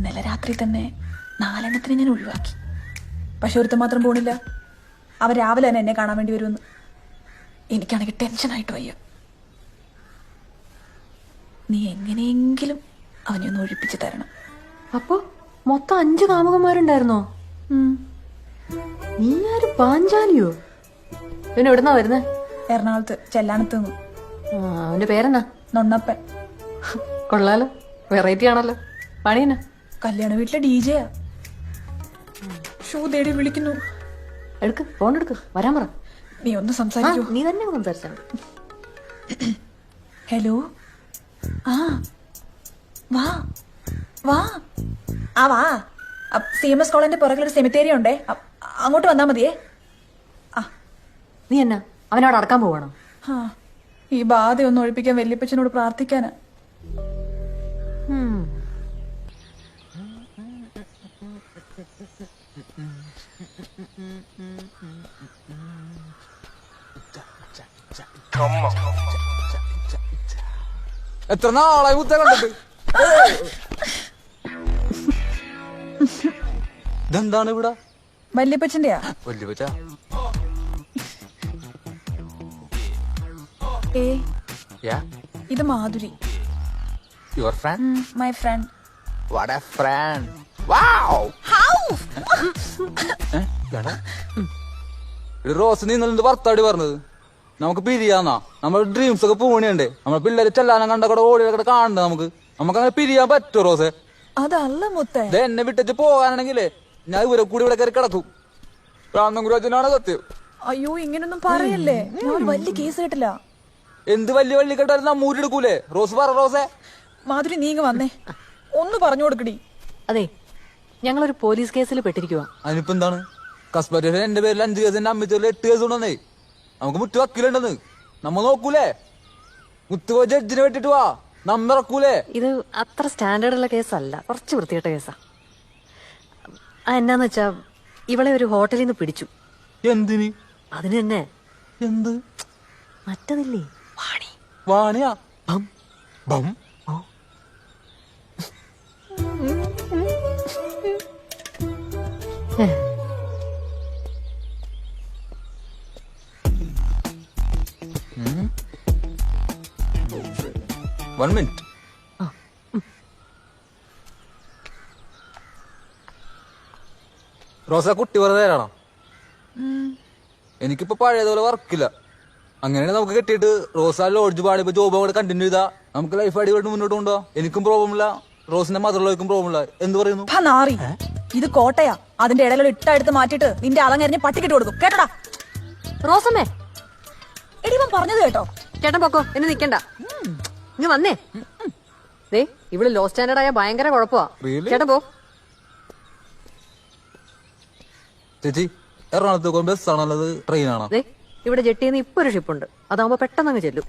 ഇന്നലെ രാത്രി തന്നെ നാലെണ്ണത്തിന് ഞാൻ ഒഴിവാക്കി. പക്ഷെ ഒരുത്തം മാത്രം പോണില്ല. അവർ രാവിലെ തന്നെ എന്നെ കാണാൻ വേണ്ടി വരുമെന്ന് എനിക്കാണെങ്കിൽ ടെൻഷനായിട്ട് വയ്യ. നീ എങ്ങനെയെങ്കിലും അവനെ ഒന്ന് ഒഴിപ്പിച്ച് തരണം. അപ്പോ മൊത്തം അഞ്ച് കാമുകന്മാരുണ്ടായിരുന്നോ. നീ ആര് പാഞ്ചാലിയോ? പിന്നെ എവിടുന്നാ വരുന്നേ? എറണാകുളത്ത് ചെല്ലാനത്ത് നിന്ന്. അവന്റെ പേരെന്നാ? നൊണ്ണപ്പൻ കൊള്ളാലോ. വെറൈറ്റി ആണല്ലോ. പണി എന്നാ കല്യാണ വീട്ടിലെ ഡി ജെയാ. ഷൂ തേടി വിളിക്കുന്നു. എടുക്ക് ഫോൺ എടുക്ക് വരാൻ പറ. നീ ഒന്ന് സംസാരിച്ചു സംസാരിക്കൂ നീ തന്നെ സംസാരിച്ചു ഹലോ? ആ വാ വാ. ആ വാ. സി എം എസ് കോളേജിന്റെ പുറകിലൊരു സെമിത്തേരി ഉണ്ടേ. അങ്ങോട്ട് വന്നാ മതിയേ. ആ. നീ എന്നാ അവനോട് അടക്കാൻ പോവാണോ? ആ ഈ ബാധ ഒന്ന് ഒഴിപ്പിക്കാൻ വല്യപ്പച്ചനോട് പ്രാർത്ഥിക്കാനാ. എത്ര നാളായി മുത്ത കണ്ടിട്ട്? ഇതെന്താണ് ഇവിടെ? വല്യപ്പച്ചന്റെയാ വല്യപ്പച്ച? പച്ച ഏ യാ? ഇത് Madhuri. Your friend my friend what a friend wow Rose നീ ഇന്നലെ വർത്താടി പറഞ്ഞത്. നമുക്ക് പിരിയാന്നാ നമ്മൾ ഡ്രീംസ് ഒക്കെ പൂണിയുണ്ടേ. നമ്മൾ പിള്ളേര് ചെല്ലാനം കണ്ട കൂടെ ഓടി കൂടെ കാണണ്ട നമുക്ക്. നമുക്ക് അങ്ങനെ പിരിയാൻ പറ്റുമോ റോസെ? അതല്ല മുത്തേ. ഇത് എന്നെ വിട്ടിട്ട് പോകാനാണെങ്കിലേ ഞാൻ ഇവരെ കൂടി ഇവിടെ കയറി കിടക്കും. പ്രാന്തം സത്യം. അയ്യോ ഇങ്ങനൊന്നും പറയല്ലേ? ഞാൻ വലിയ കേസ് കേട്ടില്ല. എന്ത് വലിയ വള്ളി കേട്ടാലും നമ്മൂരി എടുക്കൂലേ? റോസ് പറ റോസെ. മാധുരി നീങ്ങ വന്നേ. ഒന്ന് പറഞ്ഞു കൊടുക്കടി. അതെ ഞങ്ങളൊരു പോലീസ് കേസിൽ പെട്ടിരിക്കുവാ. അതിനിപ്പോ എന്താണ്? കസ്ബറ്റേഷൻ എന്റെ പേരിൽ അഞ്ച് കേസ് എന്റെ അമ്മച്ചേരിൽ എട്ട് കേസ് ഉണ്ടെന്നേ നമുക്ക് മുറ്റു വക്കീലുണ്ടെന്ന് നമ്മ നോക്കൂലേ? മുത്ത് പോയി ജഡ്ജിനെ വെട്ടിട്ട് വാ. നമ്മറക്കൂലേ? ഇത് അത്ര സ്റ്റാൻഡേർഡ് ഉള്ള കേസല്ല. കുറച്ച് വൃത്തികെട്ട കേസാ. ആ എന്നാന്ന് വെച്ചാ ഇവളെ ഒരു ഹോട്ടലിൽ നിന്ന് പിടിച്ചു. എന്തിന്? അതിന് തന്നെ. എന്ത്? മറ്റതില്ലേ? വാണി. വാണിയാ? ബം ബം ഏ, വൺ മിനിറ്റ് റോസ കുട്ടി വെറുതെ തരാണോ എനിക്കിപ്പോ പഴയതുപോലെ വർക്കില്ല. അങ്ങനെയാണ് നമുക്ക് കിട്ടിയിട്ട് റോസ ലോഡ്ജ് പാടിയപ്പോ ജോബ് അവിടെ കണ്ടിന്യൂ ചെയ്താ. നമുക്ക് ലൈഫ് അടിപൊളി മുന്നോട്ട് കൊണ്ടുപോകാം എനിക്കും പ്രോബ്ലം ഇല്ല. റോസിന്റെ മദറിലേക്കും പ്രോബ്ലം ഇല്ല. എന്ത് പറയുന്നു? നാറി. ഇത് കോട്ടയാ. അതിന്റെ ഇടയിലുള്ള ഇട്ട എടുത്ത് മാറ്റിട്ട് നിന്റെ അതങ്ങരിഞ്ഞ് പട്ടിക്കിട്ട് കൊടുക്കും. കേട്ടടാ? റോസമ്മേ. എടി ഇവൻ പറഞ്ഞത് കേട്ടോ. ചേട്ടൻ പൊക്കോ എന്നെ നിക്കണ്ട. ഇങ്ങ് വന്നേ. ദേ ഇവിടെ ലോ സ്റ്റാൻഡേർഡ് ആയ ഭയങ്കര കുഴപ്പമാ? ചേട്ടൻ പോ. ചേച്ചി എറണാകുളത്ത് പോകുമ്പോൾ ബസ്സാണോ അല്ലത് ട്രെയിനാണോ ദേ ഇവിടെ ജെട്ടിന്ന് ഇപ്പൊ ഒരു ഷിപ്പ് ഉണ്ട്. അതാവുമ്പോ പെട്ടെന്ന് അങ്ങ് ചെല്ലും.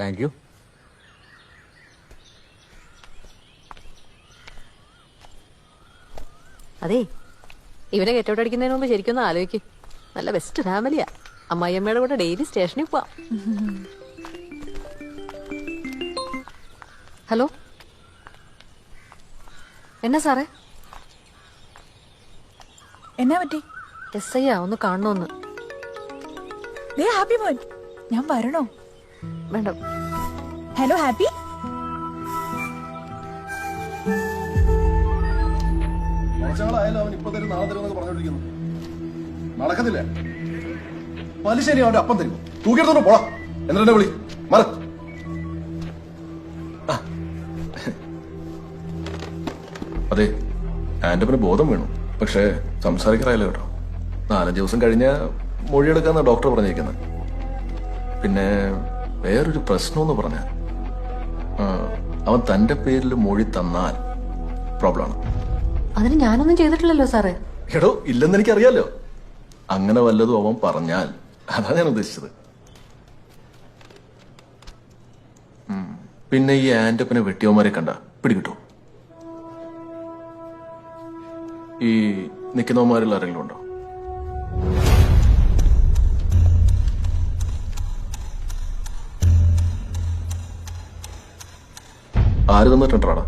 താങ്ക് യു അതെ ഇവനെ ഗെറ്റൗട്ട് അടിക്കുന്നതിന് മുമ്പ് ശരിക്കും ഒന്ന് ആലോചിക്ക്. നല്ല ബെസ്റ്റ് ഫാമിലിയാ അമ്മായിയമ്മയുടെ കൂടെ ഡെയിലി സ്റ്റേഷനിൽ പോവാം. ഹലോ? എന്നാ സാറേ? എന്നാ പറ്റി? എസ് ഐ ആ ഒന്ന് കാണണോന്ന്. ദേ ഹാപ്പി മോൻ ഞാൻ വരണോ? വേണ്ട. Hello happy? ആഴ്ചകളായാലും അവൻ ഇപ്പൊ തരും നാളെ തരും എന്നൊക്കെ പറഞ്ഞോണ്ടിരിക്കുന്നു. നടക്കത്തില്ല. പലിശരി അവന്റെ അപ്പം തരും. തൂക്കിയെടുത്തോണ്ട് പോടാ. എന്നിട്ടെന്നെ വിളി. മറ. അതെ ആന്റപ്പന് ബോധം വേണം. പക്ഷേ സംസാരിക്കാറായില്ല കേട്ടോ. നാലഞ്ച് ദിവസം കഴിഞ്ഞ മൊഴിയെടുക്കാന്ന് ഡോക്ടർ പറഞ്ഞിരിക്കുന്നത് പിന്നെ വേറൊരു പ്രശ്നമെന്ന് പറഞ്ഞ. അവൻ തന്റെ പേരിൽ മൊഴി തന്നാൽ പ്രോബ്ലമാണ്. അതിന് ഞാനൊന്നും ചെയ്തിട്ടില്ലല്ലോ സാറേ. എടോ ഇല്ലെന്ന് എനിക്കറിയാലോ. അങ്ങനെ വല്ലതും അവൻ പറഞ്ഞാൽ അതാണ് ഞാൻ ഉദ്ദേശിച്ചത്. പിന്നെ ഈ ആന്റപ്പനെ വെട്ടിയവന്മാരെ കണ്ട പിടികിട്ടോ. ഈ നിൽക്കുന്നവന്മാരിൽ ആരെങ്കിലും ഉണ്ടോ? ആര് തന്നിട്ടുണ്ടാടാ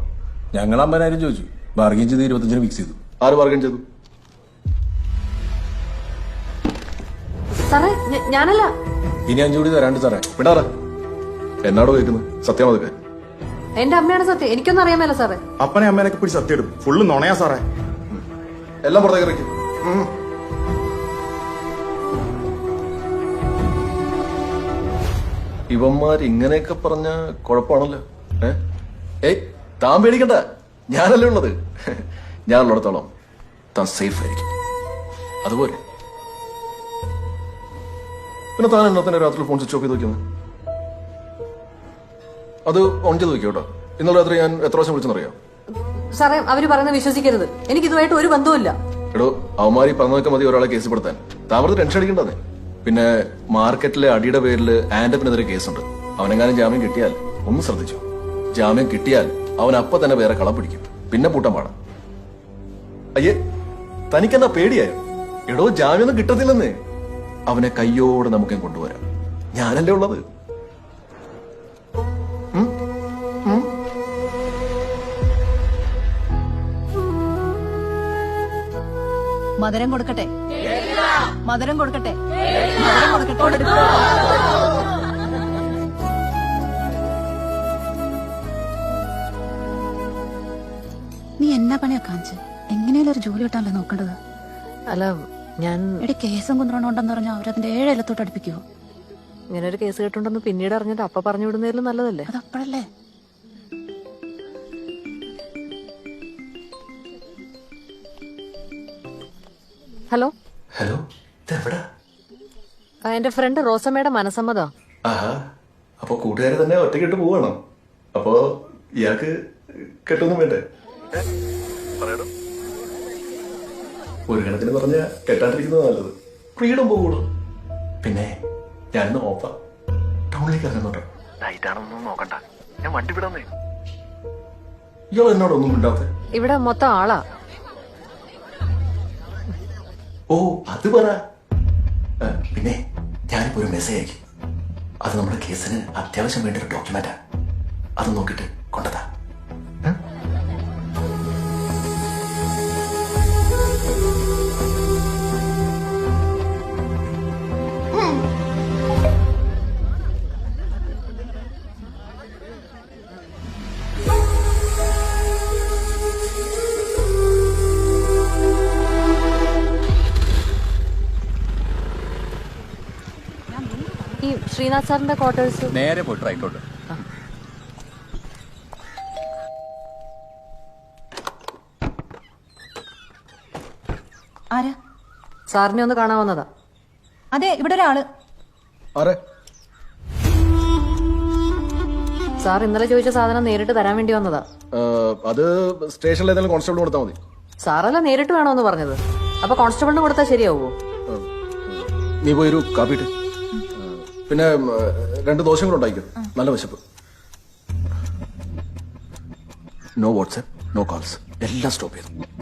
ഞങ്ങൾ അമ്പതിനായിരം ചോദിച്ചു? ബാർഗെയിൻ ചെയ്ത് ഇരുപത്തഞ്ചിന് ഫിക്സ് ചെയ്തു. ആര് ബാർഗൻ ചെയ്തു? സാറേ ഞാനല്ല. ഇനി അഞ്ചു കൂടി തരാണ്ട് സാറേ. വിടാറ. എന്നാടോ കേൾക്കുന്നത് സത്യം അതൊക്കെ. എന്റെ അമ്മയാണ് സത്യം. എനിക്കൊന്നും അറിയാമല്ലോ സാറേ. അപ്പനെ അമ്മേനൊക്കെ പിടിച്ച് സത്യം ഇടും ഫുള്ള് നുണയാ സാറേ. എല്ലാം പുറത്തേക്ക് ഇറക്കി. ഇവന്മാർ ഇങ്ങനെയൊക്കെ പറഞ്ഞ കുഴപ്പമാണല്ലോ. ഏയ് താൻ പേടിക്കണ്ട. ഞാനല്ലേ ഉള്ളത്. ഞാനുള്ളിടത്തോളം താൻ സേഫ് ആയിരിക്കും. അതുപോലെ. പിന്നെ താൻ എന്നത്തിന് രാത്രി ഫോൺ സ്വിച്ച് ഓഫ് ചെയ്ത് വെക്കുന്നത് അത് ഓൺ ചെയ്ത് വെക്കോ ഇന്നലെ രാത്രി ഞാൻ എത്ര പ്രാവശ്യം വിളിച്ചെന്നറിയാം? സാറേ അവർ പറയുന്നത് വിശ്വസിക്കരുത്. എനിക്ക് ഇതുമായിട്ട് ഒരു ബന്ധവുമില്ല. എടോ അവന്മാരി പറഞ്ഞതൊക്കെ മതി ഒരാളെ കേസ് പെടുത്താൻ. താമരത്ത് ടെൻഷൻ അടിക്കണ്ടെന്നേ പിന്നെ മാർക്കറ്റിലെ അടിയുടെ പേരിൽ ആൻഡപ്പിനെതിരെ കേസുണ്ട്. അവനെങ്ങാനും ജാമ്യം കിട്ടിയാൽ ഒന്ന് ശ്രദ്ധിച്ചു. ജാമ്യം കിട്ടിയാൽ അവൻ അപ്പൊ തന്നെ വേറെ കളം പിടിക്കും. പിന്നെ പൂട്ടം പാടാം. അയ്യേ തനിക്കെന്നാ പേടിയായോ? എടോ ജാമ്യൊന്നും കിട്ടത്തില്ലെന്നേ. അവനെ കയ്യോടെ നമുക്കും കൊണ്ടുവരാം. ഞാനല്ലേ ഉള്ളത്? മധുരം കൊടുക്കട്ടെ. മധുരം കൊടുക്കട്ടെ. മധുരം കൊടുക്കട്ടെ. നീ എന്നാ പണിയാ കാണിച്ച്? എങ്ങനെയാലും ഒരു ജോലി കിട്ടാനല്ലേ നോക്കേണ്ടത്? അല്ല ഞാൻ എടി കേസും കുന്ത്രണുണ്ടെന്ന് പറഞ്ഞാൽ അവരതിന്റെ ഏഴെല്ലത്തോട്ട് അടുപ്പിക്കുവോ? ഇങ്ങനെ ഒരു കേസ് കേട്ടുണ്ടെന്ന് പിന്നീട് അറിഞ്ഞിട്ട് അപ്പ പറഞ്ഞു വിടുന്നതിലും നല്ലതല്ലേ? അതപ്പോഴല്ലേ? ഹലോ? ഹലോ ഇതെവിടാ? എന്റെ ഫ്രണ്ട് റോസമ്മയുടെ മനസ്സമ്മതം? ആഹാ അപ്പൊ കൂട്ടുകാരെ തന്നെ ഒറ്റക്കിട്ട് പോവാണോ? അപ്പോ ഇയാൾക്ക് കെട്ടൊന്നും വേണ്ടേ? ഒരു കണക്കിന് പറഞ്ഞ കെട്ടാണ്ടിരിക്കുന്നത് നല്ലത്. ഫ്രീഡം പോകുള്ളൂ പിന്നെ ഞാനിന്ന് ഓപ്പ ടൗണിലേക്ക് ഇറങ്ങുന്നുണ്ടോ. നൈറ്റാണെന്നൊന്നും നോക്കണ്ട. ഞാൻ വണ്ടി വിടാന്നേ ഇയാൾ എന്നോടൊന്നും മിണ്ടാത്തെ? ഇവിടെ മൊത്തം ആളാ. ഓ അത് പറ. പിന്നെ ഞാനിപ്പോ ഒരു മെസ്സേജ് അയക്കും. അത് നമ്മുടെ കേസിന് അത്യാവശ്യം വേണ്ട ഒരു ഡോക്യുമെന്റാ അത് നോക്കിട്ട് കൊണ്ടതാ ശ്രീനാഥ് സാറിന്റെ ക്വാർട്ടേഴ്സ് നേരെ പോയിട്ട് ആയിക്കോട്ടെ ആരാ? സാറിനെ ഒന്ന് കാണാൻ വന്നതാ. അതെ ഇവിടെ ഒരാൾ. ആരെ? സാർ ഇന്നലെ ചോദിച്ച സാധനം നേരിട്ട് തരാൻ വേണ്ടി വന്നതാ. അത് സ്റ്റേഷനിൽ ഏതെങ്കിലും കോൺസ്റ്റബിൾ കൊടുത്താൽ മതി. സാറല്ല നേരിട്ട് വേണമെന്ന് പറഞ്ഞത്. അപ്പൊ കോൺസ്റ്റബിളിന് കൊടുത്താൽ ശരിയാവുമോ നീ പോയി ഒരു കാപ്പി ഇട്ട്. പിന്നെ രണ്ട് ദോശയും കൂടെ ഉണ്ടായിക്കും നല്ല വിശപ്പ്. നോ വാട്സ്ആപ്പ് നോ കോൾസ് എല്ലാം സ്റ്റോപ്പ് ചെയ്തു.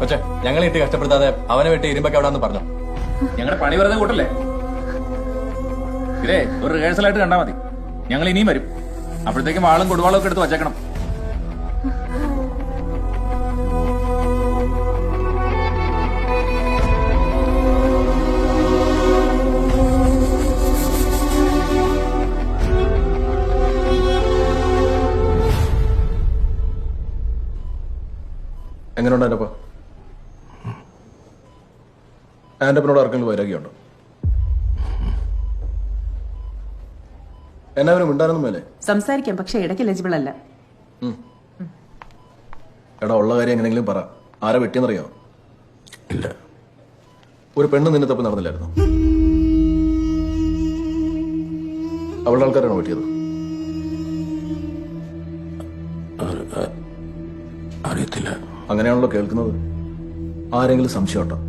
പക്ഷേ ഞങ്ങളെ ഇട്ട് കഷ്ടപ്പെടുത്താതെ അവനെ വിട്ട് ഇരുമ്പൊക്കെ അവിടെ പറഞ്ഞു? ഞങ്ങളുടെ പണി വെറുതെ കൂട്ടല്ലേ? ഇതേ ഒരു റിഹേഴ്സൽ ആയിട്ട് കണ്ടാൽ മതി. ഞങ്ങൾ ഇനിയും വരും. അപ്പോഴത്തേക്കും വാളും കൊടുവാളും ഒക്കെ എടുത്ത് വച്ചേക്കണം. എങ്ങനെയുണ്ട് എന്റെ ആന്റപ്പനോട് ആർക്കെങ്കിലും വൈരാഗ്യമുണ്ടോ? എന്നാ അവന് മിണ്ടാനൊന്നും മേലെ? സംസാരിക്കാം പക്ഷെ ഇടയ്ക്ക് എലിജിബിൾ അല്ല. എടാ ഉള്ള കാര്യം എങ്ങനെയെങ്കിലും പറ. ആരാ വെട്ടിയെന്നറിയോ? ഇല്ല. ഒരു പെണ്ണ് നിന്നെ തപ്പി നടന്നില്ലായിരുന്നു? അവളുടെ ആൾക്കാരാണോ പറ്റിയത് അങ്ങനെയാണല്ലോ കേൾക്കുന്നത്? ആരെങ്കിലും സംശയം ഉണ്ടോ ഇല്ല